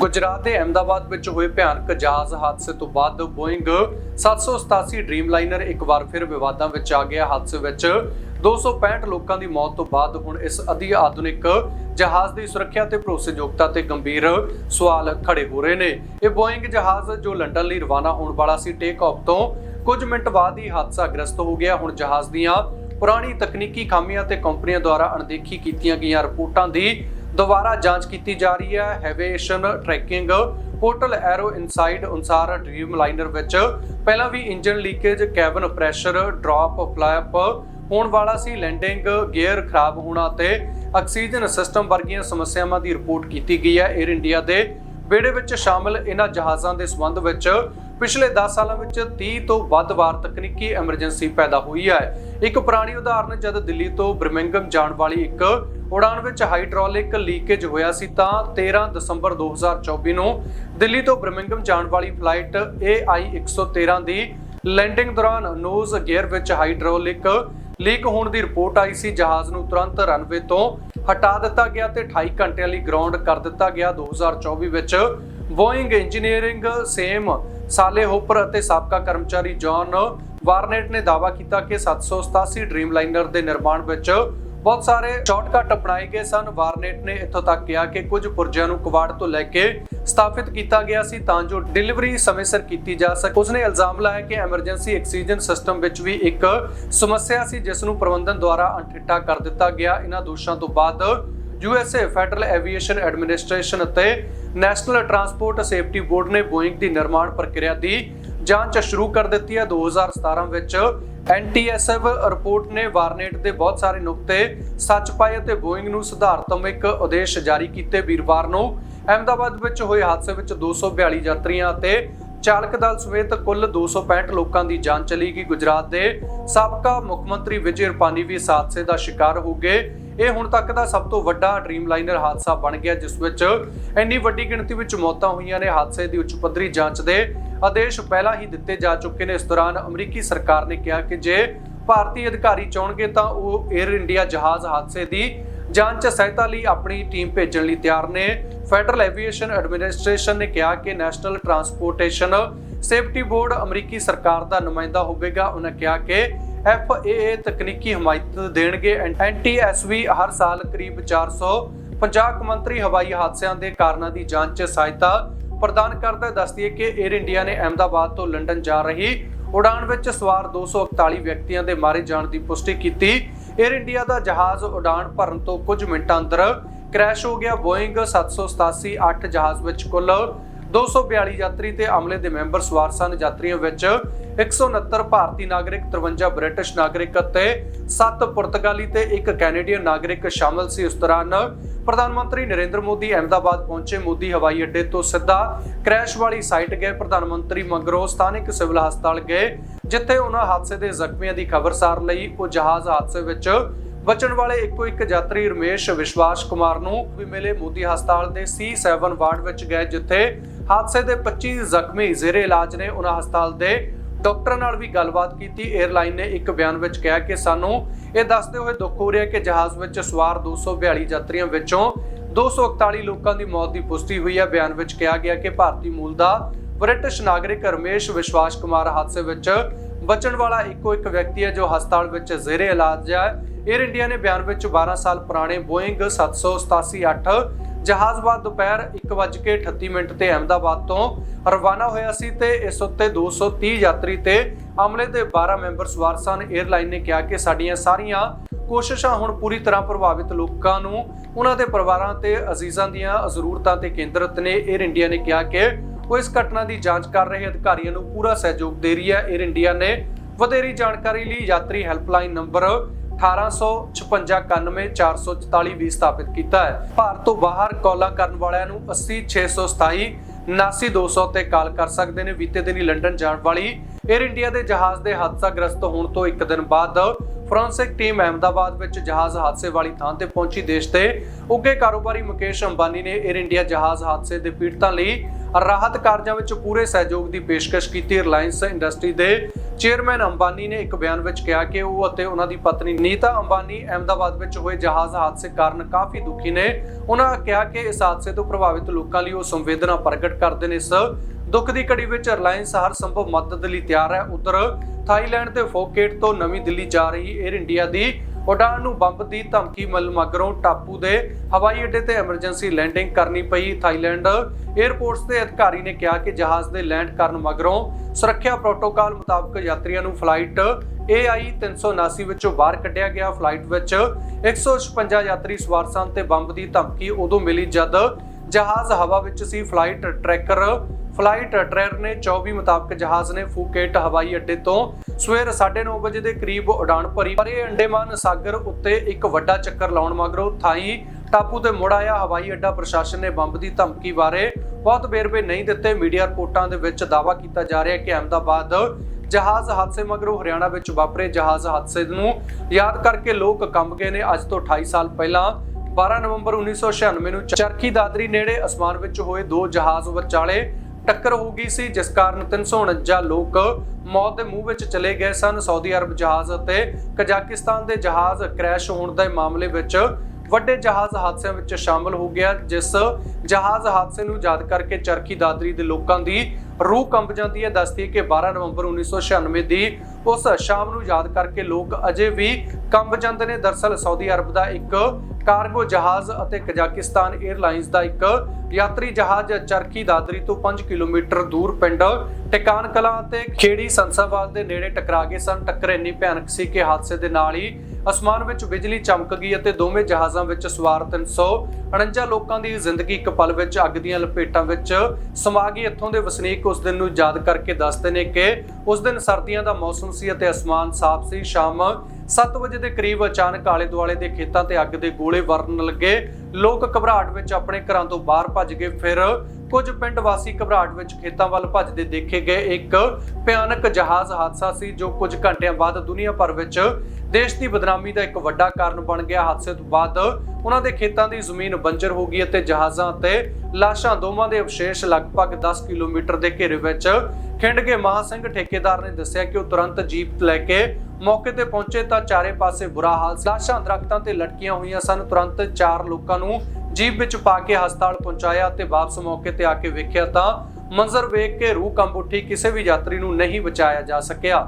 ਗੁਜਰਾਤ ਦੇ ਅਹਿਮਦਾਬਾਦ ਵਿੱਚ ਹੋਏ ਭਿਆਨਕ ਜਹਾਜ਼ ਹਾਦਸੇ ਤੋਂ ਬਾਅਦ ਬੋਇੰਗ 787 ਡ੍ਰੀਮਲਾਈਨਰ ਇੱਕ ਵਾਰ ਫਿਰ ਵਿਵਾਦਾਂ ਵਿੱਚ ਆ ਗਿਆ। ਹਾਦਸੇ ਵਿੱਚ 265 ਲੋਕਾਂ ਦੀ ਮੌਤ ਤੋਂ ਬਾਅਦ ਹੁਣ ਇਸ ਅਧੀ ਆਧੁਨਿਕ ਜਹਾਜ਼ ਦੀ ਸੁਰੱਖਿਆ ਤੇ ਭਰੋਸੇਯੋਗਤਾ ਤੇ ਗੰਭੀਰ ਸਵਾਲ ਖੜੇ ਹੋ ਰਹੇ ਨੇ। ਇਹ ਬੋਇੰਗ ਜਹਾਜ਼ ਜੋ ਲੰਡਨ ਲਈ ਰਵਾਨਾ ਹੋਣ ਵਾਲਾ ਸੀ ਟੇਕ ਆਫ ਤੋਂ ਕੁਝ ਮਿੰਟ ਬਾਅਦ ਹੀ ਹਾਦਸਾ ਗ੍ਰਸਤ ਹੋ ਗਿਆ। ਹੁਣ ਜਹਾਜ਼ ਦੀਆਂ ਪੁਰਾਣੀ ਤਕਨੀਕੀ ਖਾਮੀਆਂ ਤੇ ਕੰਪਨੀਆਂ ਦੁਆਰਾ ਅਣਦੇਖੀ ਕੀਤੀਆਂ ਗਈਆਂ ਰਿਪੋਰਟਾਂ ਦੀ ਦੁਬਾਰਾ ਜਾਂਚ ਕੀਤੀ ਜਾ ਰਹੀ ਹੈ। Aviation tracking portal Aero Inside ਅਨੁਸਾਰ ਡ੍ਰੀਮ ਲਾਈਨਰ ਵਿੱਚ ਪਹਿਲਾਂ ਵੀ engine leakage cabin pressure drop flap ਹੋਣ ਵਾਲਾ ਸੀ। ਲੈਂਡਿੰਗ ਗੀਅਰ ਖਰਾਬ ਹੋਣਾ ਤੇ ਆਕਸੀਜਨ ਸਿਸਟਮ ਵਰਗੀਆਂ ਸਮੱਸਿਆਵਾਂ ਦੀ ਰਿਪੋਰਟ ਕੀਤੀ ਗਈ ਹੈ। 에ਅਰ ਇੰਡੀਆ ਦੇ ਬੇੜੇ ਵਿੱਚ ਸ਼ਾਮਲ ਇਹਨਾਂ ਜਹਾਜ਼ਾਂ ਦੇ ਸੰਬੰਧ ਵਿੱਚ ਪਿਛਲੇ 10 ਸਾਲਾਂ ਵਿੱਚ 30 ਤੋਂ ਵੱਧ ਵਾਰ ਤਕਨੀਕੀ ਐਮਰਜੈਂਸੀ ਪੈਦਾ ਹੋਈ ਹੈ। ਇੱਕ ਪੁਰਾਣੀ ਉਦਾਹਰਨ ਜਦ ਦਿੱਲੀ ਤੋਂ ਬਰਮਿੰਗਮ ਜਾਣ ਵਾਲੀ ਇੱਕ ਉਡਾਨ ਵਿੱਚ ਹਾਈਡ੍ਰੋਲਿਕ ਲੀਕੇਜ ਹੋਇਆ ਸੀ ਤਾਂ 13 ਦਸੰਬਰ 2024 ਨੂੰ ਦਿੱਲੀ ਤੋਂ ਬਰਮਿੰਗਮ ਜਾਣ ਵਾਲੀ ਫਲਾਈਟ AI 113 ਦੀ ਲੈਂਡਿੰਗ ਦੌਰਾਨ ਨੋਜ਼ ਗੇਅਰ ਵਿੱਚ ਹਾਈਡ੍ਰੋਲਿਕ ਲੀਕ ਹੋਣ ਦੀ ਰਿਪੋਰਟ ਆਈ ਸੀ। ਜਹਾਜ਼ ਨੂੰ ਤੁਰੰਤ ਰਨਵੇ ਤੋਂ ਹਟਾ ਦਿੱਤਾ ਗਿਆ ਤੇ 28 ਘੰਟਿਆਂ ਲਈ ਗਰਾਊਂਡ ਕਰ ਦਿੱਤਾ ਗਿਆ। 2024 ਵਿੱਚ Boeing engineering Sam Salehpour ਅਤੇ ਸਾਬਕਾ ਕਰਮਚਾਰੀ ਜੌਨ ਵਾਰਨੇਟ ਨੇ ਦਾਅਵਾ ਕੀਤਾ ਕਿ 787 ਡ੍ਰੀਮਲਾਈਨਰ ਦੇ ਨਿਰਮਾਣ ਵਿੱਚ ਬਹੁਤ ਸਾਰੇ ਸ਼ਾਰਟਕਟ ਅਪਣਾਏ ਗਏ ਸਨ। ਵਾਰਨੇਟ ਨੇ ਇੱਥੋਂ ਤੱਕ ਕਿਹਾ ਕਿ ਕੁਝ ਪੁਰਜਿਆਂ ਨੂੰ ਕਵਾੜ ਤੋਂ ਲੈ ਕੇ ਸਥਾਪਿਤ ਕੀਤਾ ਗਿਆ ਸੀ ਤਾਂ ਜੋ ਡਿਲੀਵਰੀ ਸਮੇਂ ਸਿਰ ਕੀਤੀ ਜਾ ਸਕੇ। ਉਸਨੇ ਇਲਜ਼ਾਮ ਲਾਇਆ ਕਿ ਐਮਰਜੈਂਸੀ ਆਕਸੀਜਨ ਸਿਸਟਮ ਵਿੱਚ ਵੀ ਇੱਕ ਸਮੱਸਿਆ ਸੀ, ਜਿਸ ਨੂੰ ਪ੍ਰਬੰਧਨ ਦੁਆਰਾ ਅਣਠਿੱਠਾ ਕਰ ਦਿੱਤਾ ਗਿਆ। ਇਹਨਾਂ ਦੋਸ਼ਾਂ ਤੋਂ ਬਾਅਦ ਯੂਐਸਏ ਫੈਡਰਲ ਐਵੀਏਸ਼ਨ ਐਡਮਿਨਿਸਟ੍ਰੇਸ਼ਨ ਅਤੇ ਨੈਸ਼ਨਲ ਟਰਾਂਸਪੋਰਟ ਸੇਫਟੀ ਬੋਰਡ ਨੇ ਬੋਇੰਗ ਦੀ ਨਿਰਮਾਣ ਪ੍ਰਕਿਰਿਆ ਦੀ ਜਾਂਚ ਸ਼ੁਰੂ ਕਰ ਦਿੱਤੀ ਹੈ। 2017 ਵਿੱਚ ਐਨਟੀਐਸਐਫ ਰਿਪੋਰਟ ਨੇ ਵਾਰਨੇਟ ਦੇ ਬਹੁਤ ਸਾਰੇ ਨੁਕਤੇ, ਸੱਚ ਪਾਏ ਅਤੇ ਬੋਇੰਗ ਨੂੰ ਸੁਧਾਰਤਮਿਕ ਆਦੇਸ਼ ਜਾਰੀ ਕੀਤੇ ਵੀਰਵਾਰ ਨੂੰ। ਅਹਿਮਦਾਬਾਦ ਵਿੱਚ ਹੋਏ ਹਾਦਸੇ ਵਿੱਚ 242 ਯਾਤਰੀਆਂ ਅਤੇ ਚਾਲਕ ਦਲ ਸਮੇਤ ਕੁੱਲ 265 ਲੋਕਾਂ ਦੀ ਜਾਨ ਚਲੀ ਗਈ। ਗੁਜਰਾਤ ਦੇ ਸਾਬਕਾ ਮੁੱਖ ਮੰਤਰੀ ਵਿਜੇ ਰੁਪਾਨੀ ਵੀ ਇਸ ਹਾਦਸੇ ਦਾ ਸ਼ਿਕਾਰ ਹੋ ਗਏ। ਇਹ ਹੁਣ ਤੱਕ ਦਾ ਸਭ ਤੋਂ ਵੱਡਾ ਡ੍ਰੀਮਲਾਈਨਰ ਹਾਦਸਾ ਬਣ ਗਿਆ, ਜਿਸ ਵਿੱਚ ਇੰਨੀ ਵੱਡੀ ਗਿਣਤੀ ਵਿੱਚ ਮੌਤਾਂ ਹੋਈਆਂ ਨੇ ਹਾਦਸੇ ਦੀ ਉੱਚ ਪੱਧਰੀ ਜਾਂਚ ਦੇ ਆਦੇਸ਼ ਪਹਿਲਾਂ ਹੀ ਦਿੱਤੇ ਜਾ ਚੁੱਕੇ ਨੇ। ਇਸ ਦੌਰਾਨ ਅਮਰੀਕੀ ਸਰਕਾਰ ਨੇ ਕਿਹਾ ਕਿ ਜੇ ਭਾਰਤੀ ਅਧਿਕਾਰੀ ਚਾਹਣਗੇ ਤਾਂ ਉਹ 에ਅਰ ਇੰਡੀਆ ਜਹਾਜ਼ ਹਾਦਸੇ ਦੀ ਜਾਂਚ ਸਹਾਇਤਾ ਲਈ ਆਪਣੀ ਟੀਮ ਭੇਜਣ ਲਈ ਤਿਆਰ ਨੇ। ਫੈਡਰਲ ਐਵੀਏਸ਼ਨ ਐਡਮਿਨਿਸਟ੍ਰੇਸ਼ਨ ਨੇ ਕਿਹਾ ਕਿ ਨੈਸ਼ਨਲ ਟਰਾਂਸਪੋਰਟੇਸ਼ਨ ਸੇਫਟੀ ਬੋਰਡ ਅਮਰੀਕੀ ਸਰਕਾਰ ਦਾ ਨੁਮਾਇੰਦਾ ਹੋਵੇਗਾ। ਉਹਨਾਂ ਕਿਹਾ ਕਿ FAA ਤਕਨੀਕੀ ਹਮਾਇਤ ਦੇਣਗੇ ਐਨਟੀਐਸਵੀ ਹਰ ਸਾਲ ਕਰੀਬ 450 ਕਮੰਤਰੀ ਹਵਾਈ ਹਾਦਸਿਆਂ ਦੇ ਕਾਰਨਾਂ ਦੀ ਜਾਂਚ 'ਚ ਸਹਾਇਤਾ ਪ੍ਰਦਾਨ ਕਰਦਾ ਹੈ। ਕਿ 에ਅਰ ਇੰਡੀਆ ਨੇ ਅਹਿਮਦਾਬਾਦ ਤੋਂ ਲੰਡਨ ਜਾ ਰਹੀ ਉਡਾਨ ਵਿੱਚ ਸਵਾਰ 241 ਵਿਅਕਤੀਆਂ ਦੇ ਮਾਰੇ ਜਾਣ ਦੀ ਪੁਸ਼ਟੀ ਕੀਤੀ। 에ਅਰ ਇੰਡੀਆ ਦਾ ਜਹਾਜ਼ ਉਡਾਨ ਭਰਨ ਤੋਂ ਕੁਝ ਮਿੰਟਾਂ ਅੰਦਰ ਕ੍ਰੈਸ਼ ਹੋ ਗਿਆ। ਬੋਇੰਗ 787 8 ਜਹਾਜ਼ ਵਿੱਚ ਕੁੱਲ 242 ਯਾਤਰੀ ਤੇ ਅਮਲੇ ਦੇ ਮੈਂਬਰ ਸਵਾਰ ਸਨ। ਯਾਤਰੀਆਂ ਵਿੱਚ 169 ਭਾਰਤੀ ਨਾਗਰਿਕ 53 ਬ੍ਰਿਟਿਸ਼ ਨਾਗਰਿਕ ਅਤੇ 7 ਪੁਰਤਗਾਲੀ ਤੇ ਇੱਕ ਕੈਨੇਡੀਅਨ ਨਾਗਰਿਕ ਸ਼ਾਮਲ ਸੀ। ਉਸ ਦੌਰਾਨ ਪ੍ਰਧਾਨ ਮੰਤਰੀ ਨਰਿੰਦਰ ਮੋਦੀ ਅਹਿਮਦਾਬਾਦ ਪਹੁੰਚੇ। ਮੋਦੀ ਹਵਾਈ ਅੱਡੇ ਤੋਂ ਸਿੱਧਾ ਕ੍ਰੈਸ਼ ਵਾਲੀ ਸਾਈਟ ਗਏ। ਪ੍ਰਧਾਨ ਮੰਤਰੀ ਮਗਰੋਂ ਸਥਾਨਕ ਸਿਵਲ ਹਸਪਤਾਲ ਗਏ, ਜਿੱਥੇ ਉਹਨਾਂ ਹਾਦਸੇ ਦੇ ਜ਼ਖਮੀਆਂ ਦੀ ਖਬਰਸਾਰ ਲਈ। ਉਹ ਜਹਾਜ਼ ਹਾਦਸੇ ਵਿੱਚ ਬਚਣ ਵਾਲੇ ਇੱਕੋ ਇੱਕ ਯਾਤਰੀ ਰਮੇਸ਼ ਵਿਸ਼ਵਾਸ ਕੁਮਾਰ ਨੂੰ ਵੀ ਮਿਲੇ। ਮੋਦੀ ਹਸਪਤਾਲ ਦੇ C7 ਵਾਰਡ ਵਿੱਚ ਗਏ, ਜਿੱਥੇ ਹਾਦਸੇ ਦੇ 25 ਜ਼ਖਮੀ ਜ਼ੇਰੇ ਇਲਾਜ ਨੇ ਉਹਨਾਂ ਹਸਪਤਾਲ ਦੇ ਡਾਕਟਰਾਂ ਨਾਲ ਵੀ ਗੱਲਬਾਤ ਕੀਤੀ। 에ਅਰਲਾਈਨ ਨੇ ਇੱਕ ਬਿਆਨ ਵਿੱਚ ਕਿਹਾ ਕਿ ਸਾਨੂੰ ਇਹ ਦੱਸਦੇ ਹੋਏ ਦੁੱਖ ਹੋ ਰਿਹਾ ਕਿ ਜਹਾਜ਼ ਵਿੱਚ ਸਵਾਰ 242 ਯਾਤਰੀਆਂ ਵਿੱਚੋਂ 241 ਲੋਕਾਂ ਦੀ ਮੌਤ ਦੀ ਪੁਸ਼ਟੀ ਹੋਈ ਹੈ। ਬਿਆਨ ਵਿੱਚ ਕਿਹਾ ਗਿਆ ਕਿ ਭਾਰਤੀ ਮੂਲ ਦਾ ਬ੍ਰਿਟਿਸ਼ ਨਾਗਰਿਕ ਰਮੇਸ਼ ਵਿਸ਼ਵਾਸ ਕੁਮਾਰ ਹਾਦਸੇ ਵਿੱਚ ਬਚਣ ਵਾਲਾ ਇੱਕੋ ਇੱਕ ਵਿਅਕਤੀ ਹੈ ਜੋ ਹਸਪਤਾਲ ਵਿੱਚ ਜ਼ੇਰੇ ਇਲਾਜ ਹੈ। 에ਅਰ ਇੰਡੀਆ ਨੇ ਬਿਆਨ ਵਿੱਚ 12 ਸਾਲ ਪੁਰਾਣੇ ਬੋਇੰਗ 787-8 ਜਹਾਜ਼ ਬਾਅਦ ਦੁਪਹਿਰ 1:38 ਮਿੰਟ ਤੇ ਅਹਮਦਾਬਾਦ ਤੋਂ ਰਵਾਨਾ ਹੋਇਆ ਸੀ ਤੇ ਇਸ ਉੱਤੇ 230 ਯਾਤਰੀ ਤੇ ਅਮਲੇ ਦੇ 12 ਮੈਂਬਰ ਸਵਾਰ ਸਨ। 에ਅਰਲਾਈਨ ਨੇ ਕਿਹਾ ਕਿ ਸਾਡੀਆਂ ਸਾਰੀਆਂ ਕੋਸ਼ਿਸ਼ਾਂ ਹੁਣ ਪੂਰੀ ਤਰ੍ਹਾਂ ਪ੍ਰਭਾਵਿਤ ਲੋਕਾਂ ਨੂੰ, ਉਹਨਾਂ ਦੇ ਪਰਿਵਾਰਾਂ ਤੇ ਅਜ਼ੀਜ਼ਾਂ ਦੀਆਂ ਜ਼ਰੂਰਤਾਂ ਤੇ ਕੇਂਦਰਤ ਨੇ। 에ਅਰ ਇੰਡੀਆ ਨੇ ਕਿਹਾ ਕਿ ਉਹ ਇਸ ਘਟਨਾ ਦੀ ਜਾਂਚ ਕਰ ਰਹੇ ਅਧਿਕਾਰੀਆਂ ਨੂੰ ਪੂਰਾ ਸਹਿਯੋਗ ਦੇ ਰਹੀ ਹੈ। 에ਅਰ ਇੰਡੀਆ ਨੇ ਵਧੇਰੀ ਜਾਣਕਾਰੀ ਲਈ ਯਾਤਰੀ ਹੈਲਪਲਾਈਨ ਨੰਬਰ 18569144 ਵੀ ਸਥਾਪਿਤ ਕੀਤਾ ਹੈ। ਭਾਰਤ ਤੋਂ ਬਾਹਰ ਕਾਲਾਂ ਕਰਨ ਵਾਲਿਆਂ ਨੂੰ 80627 79200 ਤੇ ਕਾਲ ਕਰ ਸਕਦੇ ਨੇ। ਬੀਤੇ ਦਿਨੀ ਲੰਡਨ ਜਾਣ ਵਾਲੀ 에ਅਰ ਇੰਡੀਆ ਦੇ ਜਹਾਜ਼ ਦੇ ਹਾਦਸਾਗ੍ਰਸਤ ਹੋਣ ਤੋਂ ਇੱਕ ਦਿਨ ਬਾਅਦ ਫੋਰੈਂਸਿਕ ਟੀਮ ਅਹਿਮਦਾਬਾਦ ਵਿੱਚ ਜਹਾਜ਼ ਹਾਦਸੇ ਵਾਲੀ ਥਾਂ ਤੇ ਪਹੁੰਚੀ। ਦੇਸ਼ ਦੇ ਉੱਘੇ ਕਾਰੋਬਾਰੀ ਮੁਕੇਸ਼ ਅੰਬਾਨੀ ਨੇ 에ਅਰ ਇੰਡੀਆ ਜਹਾਜ਼ ਹਾਦਸੇ ਦੇ ਪੀੜਤਾਂ ਲਈ ਰਾਹਤ ਕਾਰਜਾਂ ਵਿੱਚ ਪੂਰੇ ਸਹਿਯੋਗ ਦੀ ਪੇਸ਼ਕਸ਼ ਕੀਤੀ। ਰਿਲਾਇੰਸ ਇੰਡਸਟਰੀ ਦੇ ਚੇਅਰਮੈਨ ਅੰਬਾਨੀ ਨੇ ਇੱਕ ਬਿਆਨ ਵਿੱਚ ਕਿਹਾ ਕਿ ਉਹ ਅਤੇ ਉਹਨਾਂ ਦੀ ਪਤਨੀ ਨੀਤਾ ਅੰਬਾਨੀ ਅਹਿਮਦਾਬਾਦ ਵਿੱਚ ਹੋਏ ਜਹਾਜ਼ ਹਾਦਸੇ ਕਾਰਨ ਕਾਫੀ ਦੁਖੀ ਨੇ। ਉਹਨਾਂ ਕਿਹਾ ਕਿ ਇਸ ਹਾਦਸੇ ਤੋਂ ਪ੍ਰਭਾਵਿਤ ਲੋਕਾਂ ਲਈ ਉਹ ਸੰਵੇਦਨਾ ਪ੍ਰਗਟ ਕਰਦੇ ਨੇ। ਇਸ ਦੁੱਖ ਦੀ ਘੜੀ ਵਿੱਚ ਰਿਲਾਇੰਸ ਹਰ ਸੰਭਵ ਮਦਦ ਲਈ ਤਿਆਰ ਹੈ। ਉਧਰ ਥਾਈਲੈਂਡ ਦੇ ਫੋਕੇਟ ਤੋਂ ਨਵੀਂ ਦਿੱਲੀ ਜਾ ਰਹੀ 에ਅਰ ਇੰਡੀਆ ਦੀ ਉਡਾਨ ਨੂੰ ਬੰਬ ਦੀ ਧਮਕੀ ਮਿਲ ਮਗਰੋਂ ਟਾਪੂ ਦੇ ਹਵਾਈ ਅੱਡੇ ਤੇ ਐਮਰਜੈਂਸੀ ਲੈਂਡਿੰਗ ਕਰਨੀ ਪਈ। ਥਾਈਲੈਂਡ 에ਅਰਪੋਰਟਸ ਦੇ ਅਧਿਕਾਰੀ ਨੇ ਕਿਹਾ ਕਿ ਜਹਾਜ਼ ਦੇ ਲੈਂਡ ਕਰਨ ਮਗਰੋਂ ਸੁਰੱਖਿਆ ਪ੍ਰੋਟੋਕਾਲ ਮੁਤਾਬਕ ਯਾਤਰੀਆਂ ਨੂੰ ਫਲਾਈਟ AI 379 ਵਿੱਚੋਂ ਬਾਹਰ ਕੱਢਿਆ ਗਿਆ। ਫਲਾਈਟ ਵਿੱਚ 156 ਯਾਤਰੀ ਸਵਾਰ ਸਨ ਤੇ ਬੰਬ ਦੀ ਧਮਕੀ ਉਦੋਂ ਮਿਲੀ ਜਦ ਜਹਾਜ਼ ਹਵਾ ਵਿੱਚ ਸੀ। ਫਲਾਈਟ ਟਰੈਕਰ ਫਲਾਈਟ ਟ੍ਰੈਕਰ ਨੇ 24 ਮੁਤਾਬਕ ਜਹਾਜ਼ ਨੇ ਫੂਕੇਟ ਹਵਾਈ ਅੱਡੇ ਤੋਂ ਸਵੇਰ 9:30 ਵਜੇ ਦੇ ਕਰੀਬ ਉਡਾਨ ਭਰੀ। ਪਰ ਇਹ ਅੰਡੇਮਾਨ ਸਾਗਰ ਉੱਤੇ ਇੱਕ ਵੱਡਾ ਚੱਕਰ ਲਾਉਣ ਮਗਰੋਂ ਥਾਈ ਟਾਪੂ ਤੇ ਮੁੜ ਆਇਆ। ਹਵਾਈ ਅੱਡਾ ਪ੍ਰਸ਼ਾਸਨ ਨੇ ਬੰਬ ਦੀ ਧਮਕੀ ਬਾਰੇ ਬਹੁਤ ਵੇਰਵੇ ਨਹੀਂ ਦਿੱਤੇ। ਮੀਡੀਆ ਰਿਪੋਰਟਾਂ ਦੇ ਵਿੱਚ ਦਾਅਵਾ ਕੀਤਾ ਜਾ ਰਿਹਾ ਕਿ ਅਹਿਮਦਾਬਾਦ ਜਹਾਜ਼ ਹਾਦਸੇ ਮਗਰੋਂ ਹਰਿਆਣਾ ਵਿੱਚ ਵਾਪਰੇ ਜਹਾਜ਼ ਹਾਦਸੇ ਨੂੰ ਯਾਦ ਕਰਕੇ ਲੋਕ ਕੰਬ ਗਏ ਨੇ। ਅੱਜ ਤੋਂ 28 ਸਾਲ ਪਹਿਲਾਂ 12 ਨਵੰਬਰ 1996 ਨੂੰ ਚਰਖੀ ਦਾਦਰੀ ਨੇੜੇ ਅਸਮਾਨ ਵਿੱਚ ਹੋਏ ਦੋ ਜਹਾਜ਼ ਵਿਚਾਲੇ ਟੱਕਰ ਹੋ ਗਈ ਸੀ, ਜਿਸ ਕਾਰਨ 349 ਲੋਕ ਮੌਤ ਦੇ ਮੂੰਹ ਵਿੱਚ ਚਲੇ ਗਏ ਸਨ। ਸਾਊਦੀ ਅਰਬ ਜਹਾਜ਼ ਅਤੇ ਕਜ਼ਾਕਿਸਤਾਨ ਦੇ ਜਹਾਜ਼ ਕ੍ਰੈਸ਼ ਹੋਣ ਦੇ ਮਾਮਲੇ ਵਿੱਚ ਵੱਡੇ ਜਹਾਜ਼ ਹਾਦਸਿਆਂ ਵਿੱਚ ਸ਼ਾਮਲ ਹੋ ਗਿਆ, ਜਿਸ ਜਹਾਜ਼ ਹਾਦਸੇ ਨੂੰ ਯਾਦ ਕਰਕੇ ਚਰਖੀ ਦਾਦਰੀ ਦੇ ਲੋਕਾਂ ਦੀ ਰੂਹ ਕੰਬ ਜਾਂਦੀ ਹੈ। ਦੱਸਦੀ ਹੈ ਕਿ 12 ਨਵੰਬਰ 1996 ਦੀ ਉਸ ਸ਼ਾਮ ਨੂੰ ਯਾਦ ਕਰਕੇ ਲੋਕ ਅਜੇ ਵੀ ਕੰਬ ਜਾਂਦੇ ਨੇ। ਦਰਸਲ ਸਾਊਦੀ ਅਰਬ ਦਾ ਇੱਕ ਕਾਰਗੋ ਜਹਾਜ਼ ਅਤੇ ਕਜ਼ਾਕਿਸਤਾਨ 에ਅਰਲਾਈਨਸ ਦਾ ਇੱਕ ਯਾਤਰੀ ਜਹਾਜ਼ ਚਰਖੀ ਦਾਦਰੀ ਤੋਂ 5 ਕਿਲੋਮੀਟਰ ਦੂਰ ਪਿੰਡ ਟਿਕਾਨ ਕਲਾਂ ਅਤੇ ਖੇੜੀ ਸੰਸਾਵਾਲ ਦੇ ਨੇੜੇ ਟਕਰਾ ਗਏ ਸਨ। ਟੱਕਰ ਇੰਨੀ ਭਿਆਨਕ ਸੀ ਕਿ ਹਾਦਸੇ ਦੇ ਨਾਲ ਹੀ ਅਸਮਾਨ ਵਿੱਚ ਬਿਜਲੀ ਚਮਕ ਗਈ ਅਤੇ ਦੋਵੇਂ ਜਹਾਜ਼ਾਂ ਵਿੱਚ ਸਵਾਰ 349 ਲੋਕਾਂ ਦੀ ਜ਼ਿੰਦਗੀ ਇੱਕ ਪਲ ਵਿੱਚ ਅੱਗ ਦੀਆਂ ਲਪੇਟਾਂ ਵਿੱਚ ਸਮਾ ਗਈ। ਇੱਥੋਂ ਦੇ ਵਸਨੀਕ ਉਸ ਦਿਨ ਨੂੰ ਯਾਦ ਕਰਕੇ ਦੱਸਦੇ ਨੇ ਕਿ ਉਸ ਦਿਨ ਸਰਦੀਆਂ ਦਾ ਮੌਸਮ ਸੀ ਅਤੇ ਅਸਮਾਨ ਸਾਫ਼ ਸੀ। ਸ਼ਾਮ 7 ਵਜੇ ਦੇ ਕਰੀਬ ਅਚਾਨਕ ਆਲੇ ਦੁਆਲੇ ਦੇ ਖੇਤਾਂ ਤੇ ਅੱਗ ਦੇ ਗੋਲੇ ਵਰਨ ਲੱਗੇ। ਲੋਕ ਘਬਰਾਹਟ ਵਿੱਚ ਆਪਣੇ ਘਰਾਂ ਤੋਂ ਬਾਹਰ ਭੱਜ ਗਏ। ਫਿਰ ਕੁਝ ਪਿੰਡ ਵਾਸੀ ਘਬਰਾਹਟ ਵਿੱਚ ਖੇਤਾਂ ਵੱਲ ਭੱਜਦੇ ਦੇਖੇ ਗਏ। ਇੱਕ ਭਿਆਨਕ ਜਹਾਜ਼ ਹਾਦਸਾ ਸੀ ਜੋ ਕੁਝ ਘੰਟਿਆਂ ਬਾਅਦ ਦੁਨੀਆ ਭਰ ਵਿੱਚ ਦੇਸ਼ ਦੀ ਬਦਨਾਮੀ ਦਾ ਇੱਕ ਵੱਡਾ ਕਾਰਨ ਬਣ ਗਿਆ। ਹਾਦਸੇ ਤੋਂ ਬਾਅਦ ਉਹਨਾਂ ਦੇ ਖੇਤਾਂ ਦੀ ਜ਼ਮੀਨ ਬੰਜਰ ਹੋ ਗਈ ਅਤੇ ਜਹਾਜ਼ਾਂ ਤੇ ਲਾਸ਼ਾਂ ਦੋਵਾਂ ਦੇ ਅਵਸ਼ੇਸ਼ ਲਗਭਗ 10 ਕਿਲੋਮੀਟਰ ਦੇ ਘੇਰੇ ਵਿੱਚ ਖਿੰਡ ਗਏ ਮਹਾ ਸਿੰਘ ਠੇਕੇਦਾਰ ਨੇ ਦੱਸਿਆ ਕਿ ਉਹ ਤੁਰੰਤ ਜੀਪ ਲੈ ਕੇ ਮੌਕੇ ਤੇ ਪਹੁੰਚੇ ਤਾਂ ਚਾਰੇ ਪਾਸੇ ਬੁਰਾ ਹਾਲ ਸੀ। ਲਾਸ਼ਾਂ ਦਰਖਤਾਂ ਤੇ ਲਟਕੀਆਂ ਹੋਈਆਂ ਸਨ। ਤੁਰੰਤ ਚਾਰ ਲੋਕਾਂ ਨੂੰ ਜੀਪ ਵਿੱਚ ਪਾ ਕੇ ਹਸਪਤਾਲ ਪਹੁੰਚਾਇਆ ਤੇ ਵਾਪਸ ਮੌਕੇ ਤੇ ਆ ਕੇ ਵੇਖਿਆ ਤਾਂ ਮੰਜ਼ਰ ਵੇਖ ਕੇ ਰੂਹ ਕੰਬ ਉੱਠੀ ਕਿਸੇ ਵੀ ਯਾਤਰੀ ਨੂੰ ਨਹੀਂ ਬਚਾਇਆ ਜਾ ਸਕਿਆ।